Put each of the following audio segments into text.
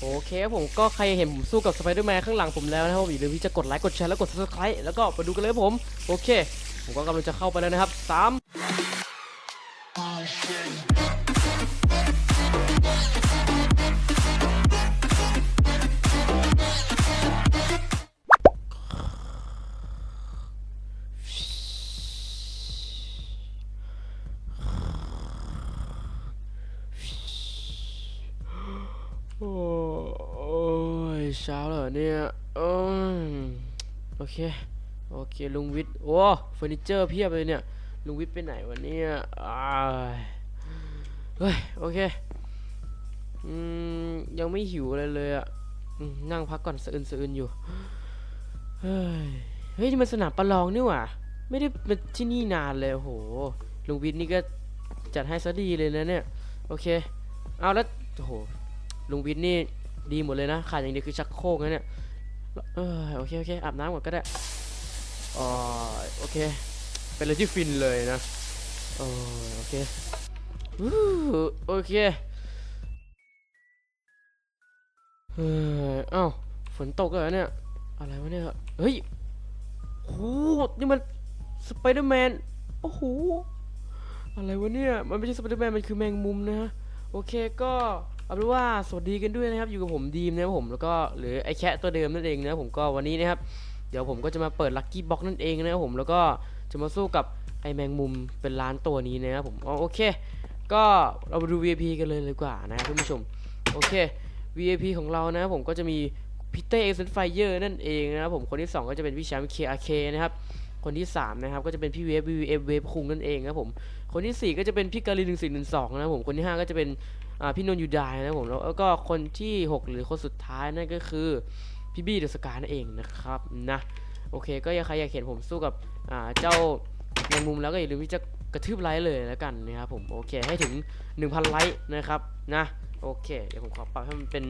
โอเคครับผมก็ใครเห็นผมสู้กับสไปเดอร์แมนข้างหลังผมแล้วนะครับอย่าลืมที่จะกดไลค์กดแชร์แล้วกด subscribe แล้วก็ไปดูกันเลยผม โอเค ผมก็กำลังจะเข้าไปแล้วนะครับ 3 โอเคโอเคลุงวิทย์โอ้เฟอร์นิเจอร์เพียบเลยเนี่ยลุงวิทย์ไปไหนวะเนี่ยอ้าเฮ้ยโอเคอืมยังไม่หิวอะไรเลยอะนั่งพักก่อนสะอึนสะอึนอยู่เฮ้ยเฮ้ยนี่มันสนามประลองนี่หว่าไม่ได้มาที่นี่นานเลยโอ้โหลุงวิทย์นี่ก็จัดให้ซะดีเลยนะเนี่ยโอเคเอาแล้วโอ้โหลุงวิทย์นี่ดีหมดเลยนะขาดอย่างเดียวคือชักโครกนะเนี่ย เออโอเคโอเคอาบน้ำก่อนก็ได้อ๋อโอเค เป็นอะไรที่ฟินเลยนะโอ้โอเคอู้โอเคเฮ้ยเอ้าฝนตกแล้วเหรอเนี่ย อะไรวะเนี่ย เฮ้ยโหนี่มันสไปเดอร์แมน โอ้โห อะไรวะเนี่ย มันไม่ใช่สไปเดอร์แมน มันคือแมงมุมนะฮะ โอเคก็ เอาเป็นว่าสวัสดีกันด้วยนะครับ อยู่กับผมดีมนะครับผมแล้วก็หรือไอแคะตัวเดิมนั่นเองนะผมก็วันนี้นะครับ เดี๋ยวผมก็จะมาเปิดลัคกี้บ็อกนั่นเองนะครับผมแล้วก็จะมาสู้กับไอแมงมุมเป็นล้านตัวนี้นะครับผมโอเค ก็เรามาดู VIP กันเลยเลยกว่านะครับท่านผู้ชมโอเค VIP ของเรานะครับผมก็จะมีพีเต้เอ็กซ์ไฟเยอร์นั่นเองนะครับผมคนที่ 2 ก็จะเป็นพี่แชมป์ KRK นะครับคนที่ 3 นะครับ ก็จะเป็นพี่เวฟ VVF เวฟคุงนั่นเองนะครับผม คนที่ 4 ก็จะเป็นพี่กาลิน1412นะครับผม คนที่ 5 ก็จะเป็น พี่นนท์ยูไดนะผมแล้วก็คนที่ 6 หรือคนสุดท้ายนั่นก็คือพี่บี้เดอะสกานั่นเองนะครับนะโอเค ก็ยังใครอยากเห็นผมสู้กับเจ้าแมงมุมแล้วก็อย่าลืมที่จะกระทืบไลค์เลยแล้วกันนะครับผมโอเคให้ถึง 1,000 ไลค์นะครับนะโอเคเดี๋ยวผมขอปรับให้มันเป็น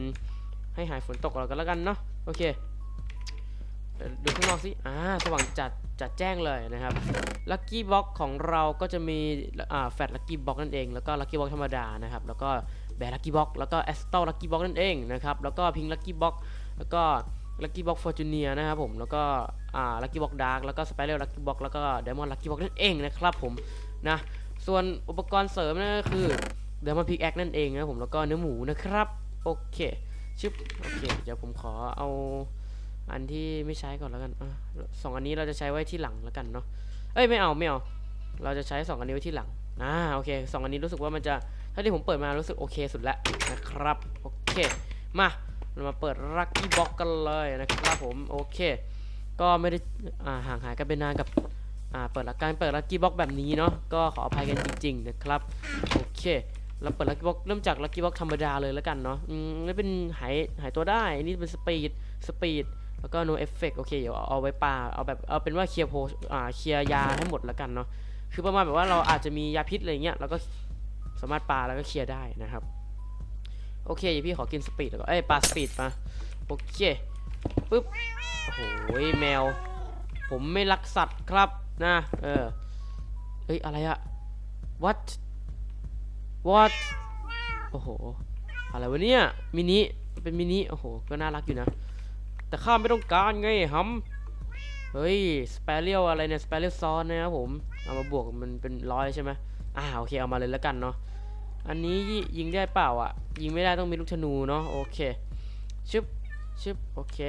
ให้หายฝนตกเรากันแล้วกันเนาะโอเคดูข้างนอกสิอ่าสว่างจัดจัดแจ้งเลยนะครับลัคกี้บ็อกของเราก็จะมีอ่าแฟลตลัคกี้บ็อกนั่นเอง แล้วก็ลัคกี้บ็อกธรรมดานะครับ แล้วก็ แบร์ลัคกี้บ็อกแล้วก็แอสตอลลัคกี้บ็อกนั่นเองนะครับแล้วก็พิงลัคกี้บ็อกแล้วก็ลัคกี้บ็อกฟอร์จูเนียนะครับผมแล้วก็อ่าลัคกี้บ็อกดาร์กแล้วก็สไปเรลลัคกี้บ็อกแล้วก็ไดมอนด์ลัคกี้บ็อกนั่นเองนะครับผมนะส่วนอุปกรณ์เสริมนั่นก็คือไดมอนด์พิกแอคนั่นเองนะผมแล้วก็เนื้อหมูนะครับโอเคชึบโอเคเดี๋ยวผมขอเอาอันที่ไม่ใช้ก่อนแล้วกันอสองอันนี้เราจะใช้ไว้ที่หลังแล้วกันเนาะเอ้ยไม่เอาไม่เอาเราจะใช้สองอันนี้ไว้ที่หลังอ่าโอเคสองอันนี้รู้สึกว่ามันจะ ถ้าที่ผมเปิดมารู้สึกโอเคสุดแล้วนะครับ โอเค มาเรามาเปิดลัคกี้บ็อกกันเลยนะครับผม โอเค ก็ไม่ได้ห่างหายกันไปนานกับเปิดละการเปิดลัคกี้บ็อกแบบนี้เนาะ ก็ขออภัยกันจริงๆนะครับ โอเค เราเปิดลัคกี้บ็อกเริ่มจากลัคกี้บ็อกธรรมดาเลยแล้วกันเนาะ อืมนี่เป็นหายหายตัวได้ นี่เป็นสปีด สปีด แล้วก็ no effect โอเค เดี๋ยวเอาไว้ปาเอาแบบ เอาเป็นว่าเคลียร์โพอ่า เคลียร์ยาให้หมดแล้วกันเนาะ คือประมาณแบบว่าเราอาจจะมียาพิษอะไรเงี้ยเราก็ สามารถปาแล้วก็เคลียร์ได้นะครับ โอเคพี่ขอกินสปีดแล้วก็เอ้ยปลาสปีดมาโอเคปึ๊บโอ้โหแมว ผมไม่รักสัตว์ครับนะเออเอ้ยอะไรอะ what what โอ้โหอะไรวะเนี่ยมินิเป็นมินิโอ้โหก็น่ารักอยู่นะ แต่ข้าไม่ต้องการไงฮัมเฮ้ยสเปเรียลอะไรเนี่ยสเปเรียลซอนนะครับผมเอามาบวกมันเป็นร้อยใช่ไหมอ่าโอเคเอามาเลยแล้วกันเนาะ อันนี้ยิงได้เปล่าอะ ยิงไม่ได้ต้องมีลูกธนูเนาะโอเคชึบชึบโอเค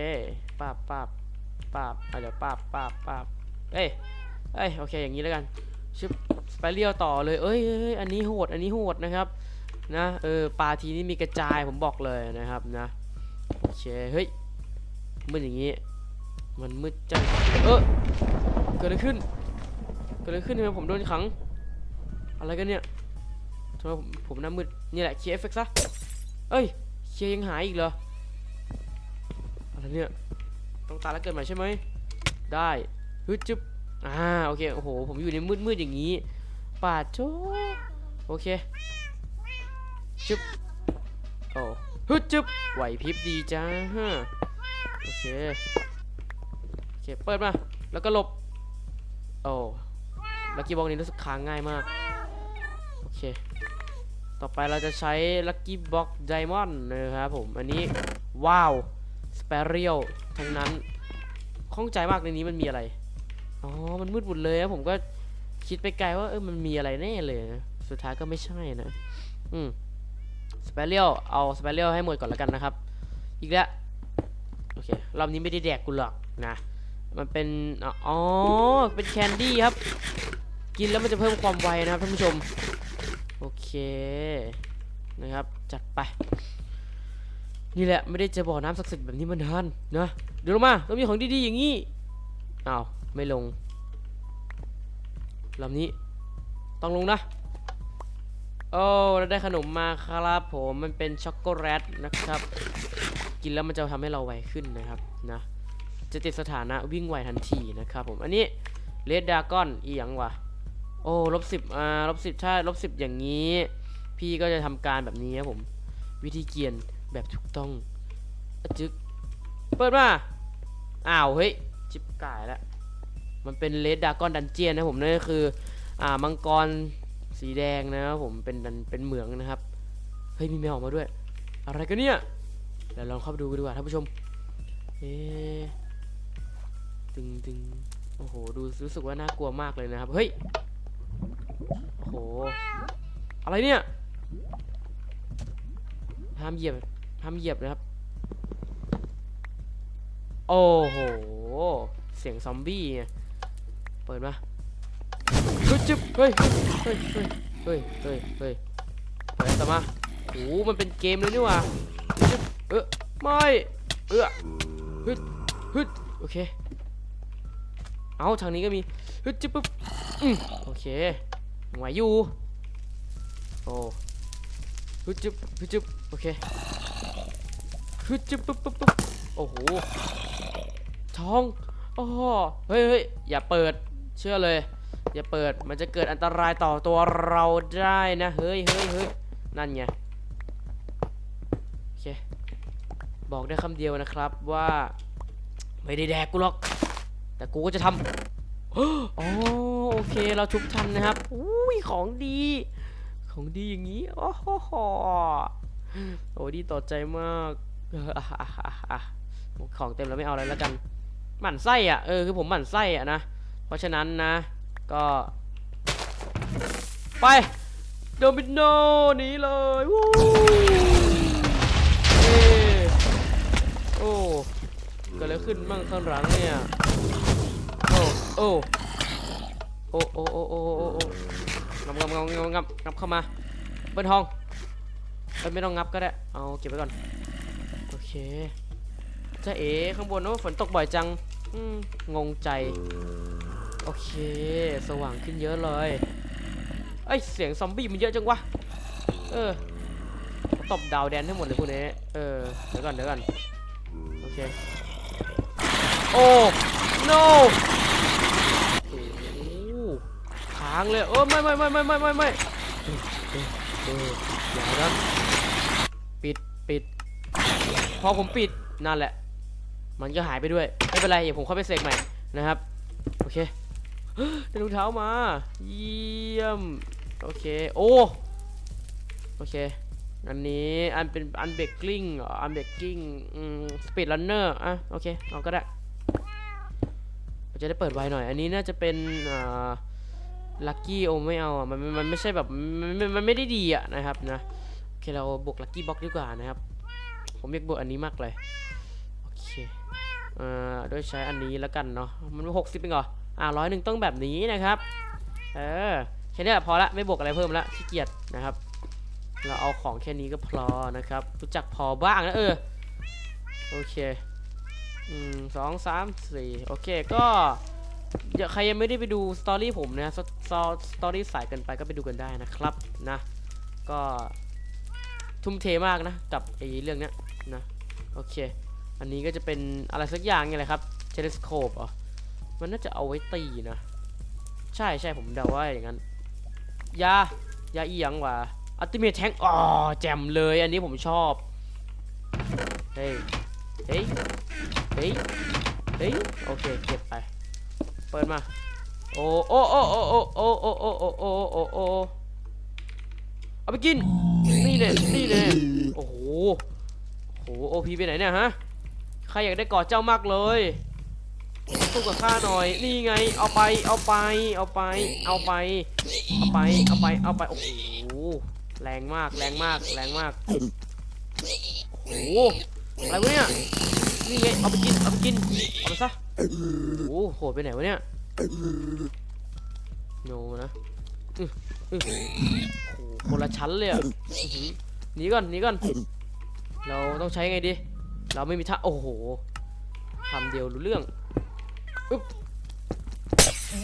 ปาบปาบปาบอะเดี๋ยวปาบปาบปาบเอ้ยเอ้ยโอเคอย่างนี้แล้วกันชึบไปเลี้ยวต่อเลยเอ้ยเอ้ยเอ้ยอันนี้โหดอันนี้โหดนะครับนะเออปลาทีนี้มีกระจายผมบอกเลยนะครับนะโอเคเฮ้ยมืดอย่างนี้ มันมืดจังเออเกิดอะไรขึ้นเกิดอะไรขึ้นทำไมผมโดนขัง อะไรกันเนี่ย ทำไมผมหน้ามืดนี่แหละเคลียร์เอฟเฟกต์ซะเอ้ยเคลียร์ยังหายอีกเหรออะไรเนี่ยต้องตายแล้วเกิดใหม่ใช่ไหมได้ฮึจึ๊บอ่าโอเคโอ้โหผมอยู่ในมืดมืดๆอย่างนี้ปาดโจโอเคจึ๊บโอ้ฮึจึ๊บไหวพริบดีจ้าฮะโอเคโอเคเปิดมาแล้วก็หลบโอ้ลักกี้บ็อกนี้รู้สึกค้างง่ายมาก ต่อไปเราจะใช้ Lucky Box Diamond นะครับผม อันนี้ ว้าว สเปเรียลทั้งนั้นข้องใจมากในนี้มันมีอะไร อ๋อ มันมืดหมดเลยนะผมก็คิดไปไกลว่าเออมันมีอะไรแน่เลยนะสุดท้ายก็ไม่ใช่นะ อืมสเปเรียลเอาสเปเรียลให้หมดก่อนแล้วกันนะครับ อีกแล้ว โอเค รอบนี้ไม่ได้แดกกูหรอกนะ มันเป็น อ๋อ เป็นแคนดี้ครับ กินแล้วมันจะเพิ่มความไวนะครับท่านผู้ชม โอเคนะครับจัดไป นี่แหละไม่ได้เจะบ่อน้ำศักดิ์สิทธิ์แบบนี้มานานนะเดี๋ยวลงมาต้องมีของดีๆอย่างนี้อ้าวไม่ลงลำนี้ต้องลงนะโอ้เราได้ขนมมาครับผมมันเป็นช็อกโกแลตนะครับ กินแล้วมันจะทำให้เราไวขึ้นนะครับนะจะติดสถานะวิ่งไวทันทีนะครับผมอันนี้เลดดากอนอีหยังวะ โอ้ลบสิบอ่าลบสิบถ้าลบสิบอย่างนี้ พี่ก็จะทำการแบบนี้ครับผม วิธีเกียนแบบถูกต้องอจึกเปิดมาอ้าวเฮ้ยจิบกายแล้วมันเป็นเลดดากอนดันเจียนนะผมนั่นก็คืออ่ามังกรสีแดงนะครับผมเป็นดันเป็นเหมืองนะครับเฮ้ยมีแมวออกมาด้วย อะไรกันเนี่ยเดี๋ยวลองเข้าไปดูกันดีกว่าท่านผู้ชมเอ๊ตึงตึงโอ้โหดูรู้สึกว่าน่ากลัวมากเลยนะครับเฮ้ย โอ้โห อะไรเนี่ย ห้ามเหยียบ ห้ามเหยียบนะครับ โอ้โห เสียงซอมบี้ไงเปิดมาเฮ้ยจึ๊บเฮ้ย เฮ้ย เฮ้ย เฮ้ย เฮ้ย เฮ้ยเปิดต่อมาโอ้โหมันเป็นเกมเลยนี่ว่าจึ๊บเออไม่ เออฮึดฮึดโอเค เอาทางนี้ก็มีฮึดจึ๊บปุ๊บอืมโอเค ไหวอยู่โอ้ฮึดจึ๊บฮึดจึ๊บโอเคฮึดจึ๊บปุ๊บปุ๊บปุ๊บโอ้โหท้องโอ้เฮ้ยเฮ้ยอย่าเปิดเชื่อเลย อย่าเปิดมันจะเกิดอันตรายต่อตัวเราได้นะเฮ้ยเฮ้ยเฮ้ยนั่นไงโอเคบอกได้คำเดียวนะครับว่า ไม่ได้แดกกูหรอก แต่กูก็จะทำอ๋อโอเคเราชุบทันนะครับ ยของดี ของดีอย่างนี้ โอ้โหโอ้ดีต่อใจมากของเต็มแล้วไม่เอาอะไรแล้วกัน หมั่นไส้อะเออคือผมหมั่นไส้อะนะ เพราะฉะนั้นนะ ก็ ไปโดมิโนนี้เลยวู้โอ้ก็เลยขึ้นบ้างข้างหลังเนี่ย โอ้ โอ้ โอ้ โอ้ โอ้ โอ้ งับงับงับงับงับงับเข้ามาเบิ้ลทองเอ้ยไม่ต้องงับก็ได้เอาเก็บไว้ก่อนโอเคจะเอ๋ข้างบนว่าฝนตกบ่อยจังงงใจโอเค สว่างขึ้นเยอะเลยเอ้ยเสียงซอมบี้มันเยอะจังวะเออตบดาวแดนให้หมดเลยพวกนี้เออเดี๋ยวก่อนเดี๋ยวก่อนโอเคโอ้ no โอ้ ค้างเลยเออไม่ไม่ไม่ไม่ไม่ไม่ไม่อย่านะปิดปิด พอผมปิดนั่นแหละ มันก็หายไปด้วย ไม่เป็นไรเดี๋ยวผมเข้าไปเสกใหม่นะครับ โอเคได้รองเท้ามา เยี่ยม โอเค โอ้ โอเค อันนี้อันเป็นอันเบกกิ้งอันเบกกิ้งอืมสปีดรันเนอร์อะ โอเค เอาก็ได้เราจะได้เปิดไวหน่อย อันนี้น่าจะเป็นอ่า ลัคกี้โอไม่เอาอะมันมันไม่ใช่แบบมันมันมันไม่ได้ดีอะนะครับนะโอเคเราบวกลัคกี้บ็อกดีกว่านะครับ ผมอยากบวกอันนี้มากเลยโอเคอ่าด้วยใช้อันนี้แล้วกันเนาะมันหกสิบเองเหรออ่าร้อยหนึ่งต้องแบบนี้นะครับเออแค่นี้พอละไม่บวกอะไรเพิ่มละขี้เกียจนะครับ เราเอาของแค่นี้ก็พอนะครับรู้จักพอบ้างนะเออโอเคอืมสองสามสี่โอเคก็ อย่าใครยังไม่ได้ไปดูสตอรี่ผมนะสตอสตอรี่สายเกินไปก็ไปดูกันได้นะครับนะ ก็ทุ่มเทมากนะ กับไอ้เรื่องเนี้ยนะโอเค อันนี้ก็จะเป็นอะไรสักอย่างไงแหละครับเทเลสโคปอะมันน่าจะเอาไว้ตีนะ ใช่ใช่ผมเดาว่าอย่างนั้น ยายาอีหยังวะอัลติเมทแทงอ๋อแจ่มเลยอันนี้ผมชอบ เฮ้ย เฮ้ย เฮ้ย เฮ้ย โอเค เก็บไป เปิดมา โอ้โอ้โอ้โอ้โอ้โอ้โอ้โอ้โอ้โอ้โอ้เอาไปกินแน่เลยนี่แน่โอ้โหโอ้โหโอพีไปไหนเนี่ยฮะ ใครอยากได้กอดเจ้ามากเลยสู้กับข้าหน่อย นี่ไง เอาไป เอาไป เอาไป เอาไป เอาไป เอาไป เอาไป โอ้โห แรงมาก แรงมาก แรงมาก โอ้โห อะไรวะเนี่ย นี่ไง เอาไปกิน เอาไปกิน เอาไปซะ โอ้โหดไปไหนวะเนี่ยโนนะโอ้โหคนละชั้นเลยอะหนีก่อนหนีก่อน เราต้องใช้ไงดี เราไม่มีท่าโอ้โหคำเดียวรู้เรื่องอึ๊บ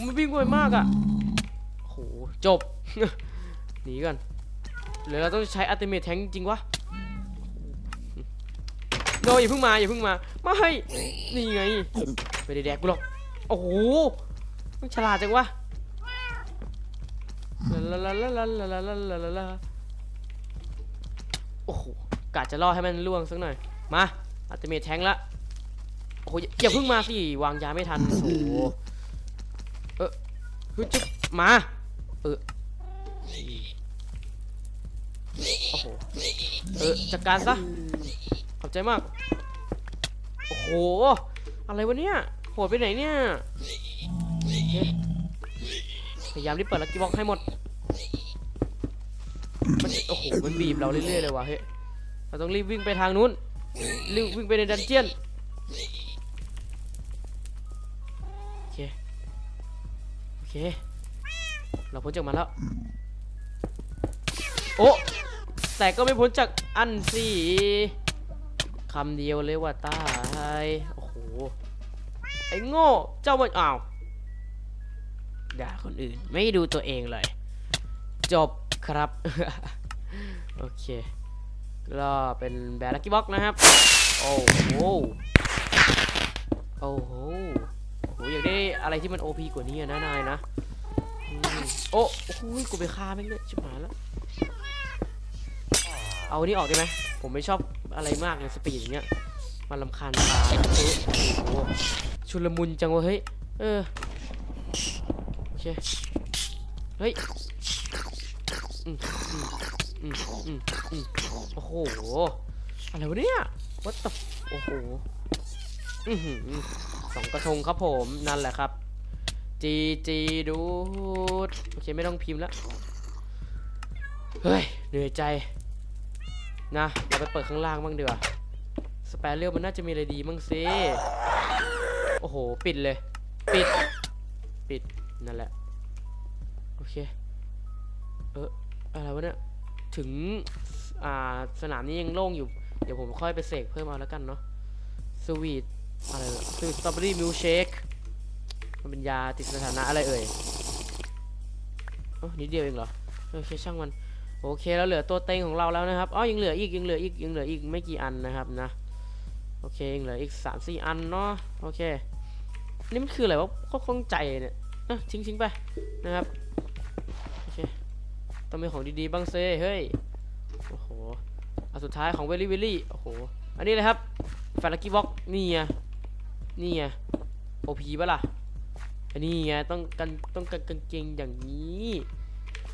มันวิ่งไวมากอะโอ้โหจบ หนีก่อนหรือเราต้องใช้อัติเมทแทงจริงวะโนอย่าเพิ่งมาอย่าเพิ่งมา ไม่ นี่ไง ไม่ได้แดกกูหรอก โอ้โหมันฉลาดจังวะลาลาลาลาลาลาลาลาลาลาโอ้โหกะจะล่อให้มันล่วงสักหน่อย มาอัลติเมทแทงละ โอ้โหอย่าอย่าเพิ่งมาสิ วางยาไม่ทัน โอ้โห เออฮ้ยจุ๊บมา เออ โอ้โห เออ จัดการซะ ขอบใจมาก โอ้โห อะไรวะเนี่ย หดไปไหนเนี่ย พยายามรีบเปิดลักกี้บ็อกให้หมด มันโอ้โห มันบีบเราเรื่อยๆเลยว่ะเฮ้ย เราต้องรีบวิ่งไปทางนู้น รีบวิ่งไปในดันเจียน โอเค โอเค เราพ้นจากมันแล้ว โอ้แต่ก็ไม่พ้นจากอันสิคำเดียวเลยว่าตาย โอ้โห ไอ้โง่เจ้ามันอ้าวด่าคนอื่นไม่ดูตัวเองเลย จบครับ โอเค ก็เป็นแบลักกี้บ็อกนะครับ โอ้โห โอ้โหโอ้โหอยากได้อะไรที่มัน OP กว่านี้นะนายนะโอ้โหกูไปฆ่าแม่งเลยชิบหายแล้ว เอาอันนี้ออกได้ไหม ผมไม่ชอบอะไรมากเลยสปีดอย่างเงี้ย มันลำคาญตาโอ้โห ชุลมุนจังวะเฮ้ย เออ โอเค เฮ้ยโอ้โห อะไรวะเนี่ย what the f- โอ้โหสองกระทงครับผม นั่นแหละครับ จีจีดูด โอเค ไม่ต้องพิมพ์แล้ว เฮ้ย เหนื่อยใจ นะ เราไปเปิดข้างล่างบ้างเดีกว่าสเปรเรียลมันน่าจะมีอะไรดีบ้างสิ โอ้โห ปิดเลย ปิด ปิด นั่นแหละ โอเค เอออะไรวะเนี่ย ถึง อ่า สนามนี้ยังโล่งอยู่ เดี๋ยวผมค่อยไปเสกเพิ่มเอาแล้วกันเนาะ สวีท อะไรเนี่ยสวีทสตรอเบอรี่มิลเชค มันเป็นยาติดสถานะอะไรเอ่ยอ๋อนิดเดียวเองเหรอ โอเค ช่างมัน โอเค แล้วเหลือตัวเต็งของเราแล้วนะครับ อ๋อ ยังเหลืออีก ยังเหลืออีก ยังเหลืออีก ไม่กี่อันนะครับนะ เคเหลืออีกสามสี่อันเนาะโอเค นี่มันคืออะไรวะเขาคงใจเนี่ยอะทิ้งทิ้งไปนะครับโอเคต้องมีของดีๆบ้างเซ่เฮ้ยโอ้โหอันสุดท้ายของเวลี่เวลี่โอ้โหอันนี้เลยครับแฟลกี้บ็อกนี่ไงนี่ไงโอพีปะล่ะอันนี้ไงต้องกันต้องกันกางเกงอย่างนี้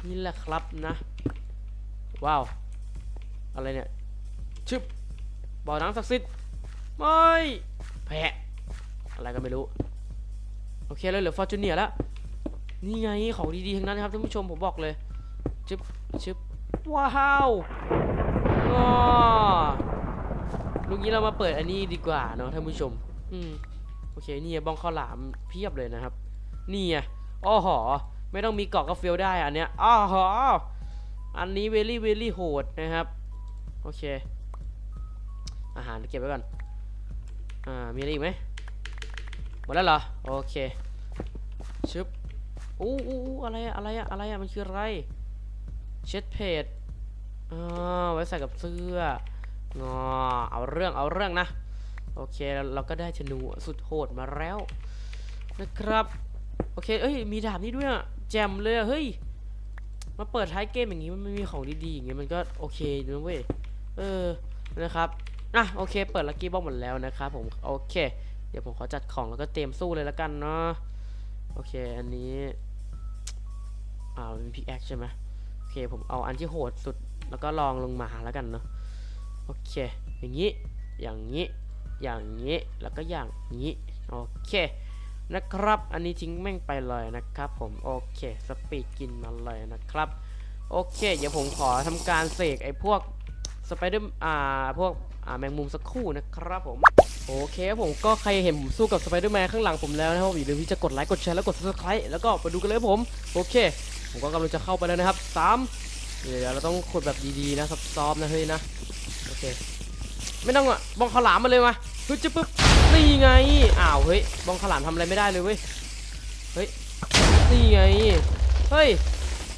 นี่แหละครับนะว้าวอะไรเนี่ยชึบบ่อน้ำศักดิ์สิทธิ์ ไม่แพะอะไรก็ไม่รู้ โอเคเลยเหลือฟอร์จูเนียแล้ว นี่ไงของดีๆทั้งนั้นครับท่านผู้ชมผมบอกเลยชึบชึบว้าวอ้อลุงนี้เรามาเปิดอันนี้ดีกว่าเนาะท่านผู้ชม อืมโอเคนี่บ้องข้าวหลามเพียบเลยนะครับ นี่ไงอ้อหอไม่ต้องมีเกาะก็เฟีลได้อันเนี้ยอ้อหออันนี้เวลี่เวลี่โหดนะครับ โอเค อาหารเก็บไว้ก่อน อ่า มีอะไรอีกไหมหมดแล้วเหรอ โอเคชึบอู้อู้อู้อะไรอะอะไรอะอะไรอะมันคืออะไร เช็ดเพจอ่าไว้ใส่กับเสื้องอเอาเรื่องเอาเรื่องนะ โอเค เราก็ได้ธนูสุดโหดมาแล้ว นะครับ โอเค เอ้ย มีดาบนี้ด้วยอะแจมเลยอะเฮ้ย มาเปิดท้ายเกมอย่างนี้มันไม่มีของดีๆอย่างเงี้ยมันก็โอเคนะเว้ย เออ นะครับ อะโอเค เปิดลักกี้บ็อกหมดแล้วนะครับผมโอเค เดี๋ยวผมขอจัดของแล้วก็เตรียมสู้เลยแล้วกันเนาะโอเค อันนี้อ่าเป็นพิกแอคใช่ไหมโอเคผมเอาอันที่โหดสุดแล้วก็ลองลงมาแล้วกันเนาะโอเค อย่างนี้อย่างนี้อย่างนี้แล้วก็อย่างนี้โอเคนะครับ อันนี้ทิ้งแม่งไปเลยนะครับ ผมโอเคสปีดกินมาเลยนะครับโอเค เดี๋ยวผมขอทำการเสกไอ้พวกสไปเดอร์อ่าพวก แมงมุมสักครู่นะครับผม โอเคครับผมก็ใครเห็นผมสู้กับสไปเดอร์แมนข้างหลังผมแล้วนะครับอย่าลืมที่จะกดไลค์กดแชร์แล้วกด subscribe แล้วก็ไปดูกันเลยผม โอเค ผมก็กำลังจะเข้าไปแล้วนะครับสามเดี๋ยวเราต้องขุดแบบดีๆนะซับซ้อมนะเฮ้ยนะโอเคไม่ต้องอะบองขลามมาเลยมาเฮ้ยจะปึ๊บนี่ไงอ้าวเฮ้ยบองขลามทำอะไรไม่ได้เลยเว้ยเฮ้ยนี่ไงเฮ้ย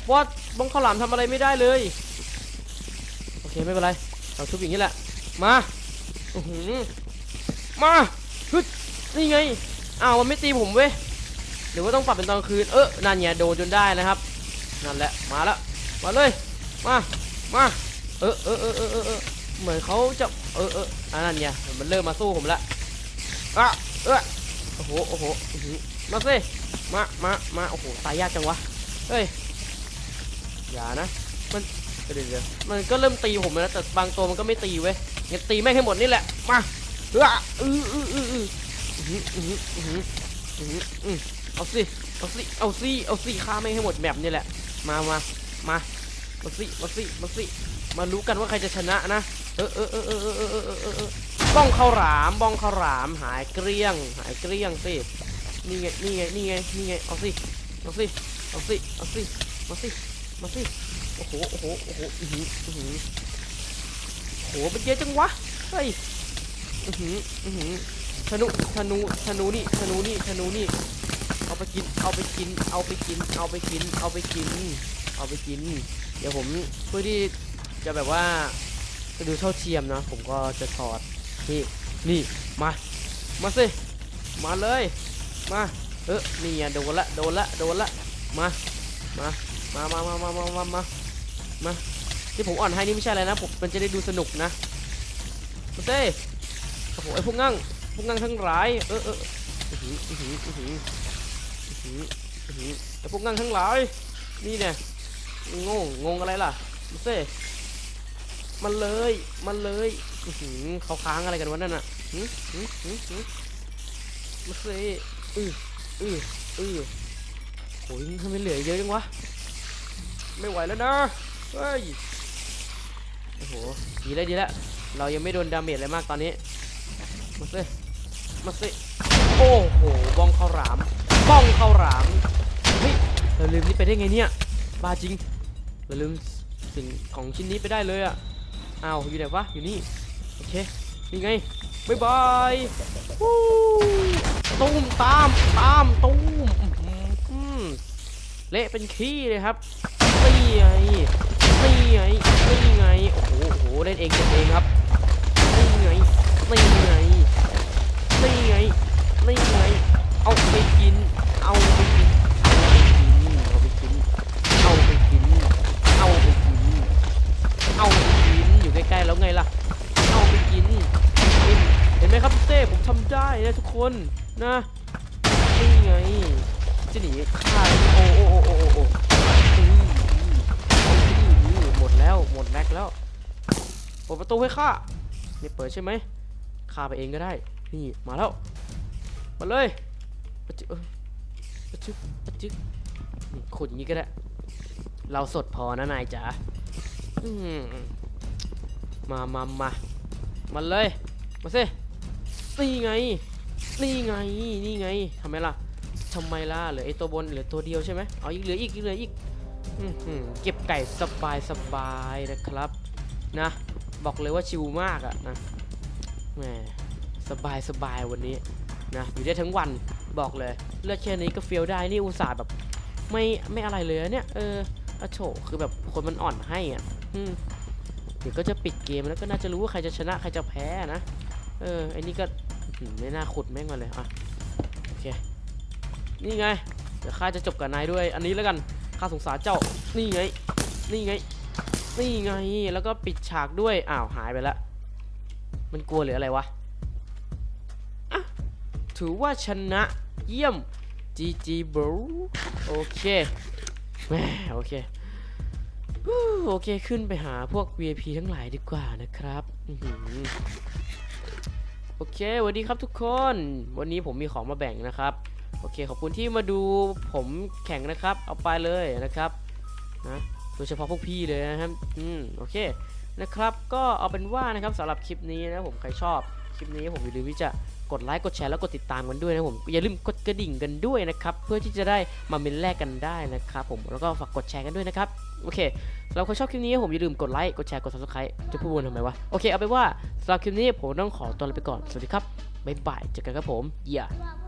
บอสบองขลามทำอะไรไม่ได้เลยโอเคไม่เป็นไรเราชุบอย่างนี้แหละ มาอื้อหือมาฮึดนี่ไงอ้าวมันไม่ตีผมเว้ยหรือว่าต้องปรับเป็นตอนกลางคืน เออนั่นไงโดนจนได้นะครับ นั่นแหละ มาแล้วมาเลย มา มาเออเออเออเออเออเออเหมือนเขาจะ เออเอออันนั้นไงมันเริ่มมาสู้ผมละอะเออโอ้โห โอ้โหอื้อหือมาสิมา มา มา โอ้โห ตายยากจังวะ เฮ้ย อย่านะ มันเดี๋ยวเดี๋ยวมันก็เริ่มตีผมแล้วแต่บางตัวมันก็ไม่ตีเว้ย เงี้นตีแม่งให้หมดนี่แหละ มาเออเออเออเออเอาสิ เอาสิ เอาสิ เอาสิฆ่าแม่งให้หมดแมปนี่แหละ มามามามาสิ มาสิ มาสิ มารู้กันว่าใครจะชนะนะ เออเออเออเออเออเออเออบ้องข้าวหลามบ้องข้าวหลาม หายเกลี้ยง หายเกลี้ยงสิ นี่ไง นี่ไง นี่ไง นี่ไง เอาสิ เอาสิ เอาสิ เอาสิ มาสิ มาสิ โอ้โห โอ้โห โอ้โห อือหือ โหเป็นเยอะจังวะ เฮ้ย อือหือ อือหือธนู ธนู ธนูนี่ ธนูนี่ ธนูนี่ เอาไปกิน เอาไปกิน เอาไปกิน เอาไปกิน เอาไปกิน เอาไปกิน เดี๋ยวผมเพื่อที่จะแบบว่าจะดูเท่าเทียมนะ ผมก็จะถอด นี่ นี่ มา มาสิ มาเลย มา เออนี่อะโดนละ โดนละ โดนละ มา มา มามามามามามา ที่ผมอ่อนให้นี่ไม่ใช่อะไรนะผมมันจะได้ดูสนุกนะมาเต้โอ้โหไอพวกงั่งพวกงั่งทั้งหลายเออเอออือหืออือหืออือหืออือหืออื้อหือไอพวกงั่งทั้งหลายนี่เนี่ยงงงงอะไรล่ะมาเต้มันเลยมันเลยอือหือเขาค้างอะไรกันวะนั่นน่ะหืมหืมหืมหืมมาเต้อืออืออือโอ้ยทำไมเหลือเยอะจังวะไม่ไหวแล้วนะเฮ้ย โอ้โห ดีแล้วดีแล้ว เรายังไม่โดนดาเมจอะไรมากตอนนี้ มาสิมาสิโอ้โห บ้องข้าวหลาม บ้องข้าวหลาม เฮ้ย เราลืมนี่ไปได้ไงเนี่ย บ้าจริง เราลืมสิ่งของชิ้นนี้ไปได้เลยอะอ้าวอยู่ไหนวะ อยู่นี่ โอเค นี่ไงบายบายวู้ตุ้มตาม ตามตุ้มอื้อหืออืมเละเป็นขี้เลยครับนี่ไง นี่ไม่ไง โอ้โหโอ้โหเล่นเองเล่นเองครับนี่ไงนี่ไงนี่ไงนี่ไง เอาไปกิน เอาไปกิน เอาไปกิน เอาไปกิน เอาไปกิน เอาไปกิน อยู่ใกล้ๆแล้วไงล่ะ เอาไปกิน เห็นไหมครับเต้ผมทำได้นะทุกคนนะนี่ไงจะหนีฆ่าโอ้โอ้โอ้โอ้โอ้โอ้ แลกแล้วเปิดประตูให้ข้าไม่เปิดใช่ไหมข้าไปเองก็ได้ นี่มาแล้ว มาเลยปะจึเออปะจึปะจึนี่ขุดอย่างนี้ก็ได้ เราสดพอนะนายจ๋าอืมมามามามาเลย มาสิ นี่ไง นี่ไง นี่ไงทำไมล่ะทำไมล่ะ เหลือไอตัวบนเหลือตัวเดียวใช่ไหมเอาอีกเหลืออีกเหลืออีก เก็บไก่สบายสบายนะครับนะ บอกเลยว่าชิลมากอะนะแหมสบายสบายวันนี้นะอยู่ได้ทั้งวันบอกเลย เลือกแค่นี้ก็เฟีลได้นี่อุตส่าห์แบบ ไม่ไม่อะไรเลยเนี่ยเอออโฉคือแบบคนมันอ่อนให้อะอืมเดี๋ยวก็จะปิดเกมแล้วก็น่าจะรู้ว่าใครจะชนะใครจะแพ้นะเออไอ้นี่ก็ไม่น่าขุดแม่งมาเลยอะโอเคนี่ไงเดี๋ยวข้าจะจบกับนายด้วยอันนี้แล้วกัน ข้าสงสารเจ้า นี่ไง นี่ไง นี่ไง แล้วก็ปิดฉากด้วย อ้าวหายไปละ มันกลัวหรืออะไรวะอะถือว่าชนะ เยี่ยม GG bro โอเคแหมโอเคโอเค ขึ้นไปหาพวก VIP ทั้งหลายดีกว่านะครับโอเคสวัสดีครับทุกคน วันนี้ผมมีของมาแบ่งนะครับ อเคขอบคุณที่มาดูผมแข่งนะครับ เอาไปเลยนะครับนะโดยเฉพาะพวกพี่เลยนะครับอืมโอเคนะครับ ก็เอาเป็นว่านะครับสำหรับคลิปนี้นะผมใครชอบคลิปนี้ผมอย่าลืมที่จะกดไลค์กดแชร์แล้วกดติดตามกันด้วยนะผมอย่าลืมกดกระดิ่งกันด้วยนะครับ เพื่อที่จะได้มาเมนแลกกันได้นะครับผมแล้วก็ฝากกดแชร์กันด้วยนะครับโอเคสำหรับคนชอบคลิปนี้ผมอย่าลืมกดไลค์กดแชร์กด subscribe จะพูดวนทำไมวะโอเคเอาเป็นว่าสำหรับคลิปนี้ผมต้องขอตัวลาไปก่อนสวัสดีครับบ๊ายบายเจอกันครับผมเย่ว่า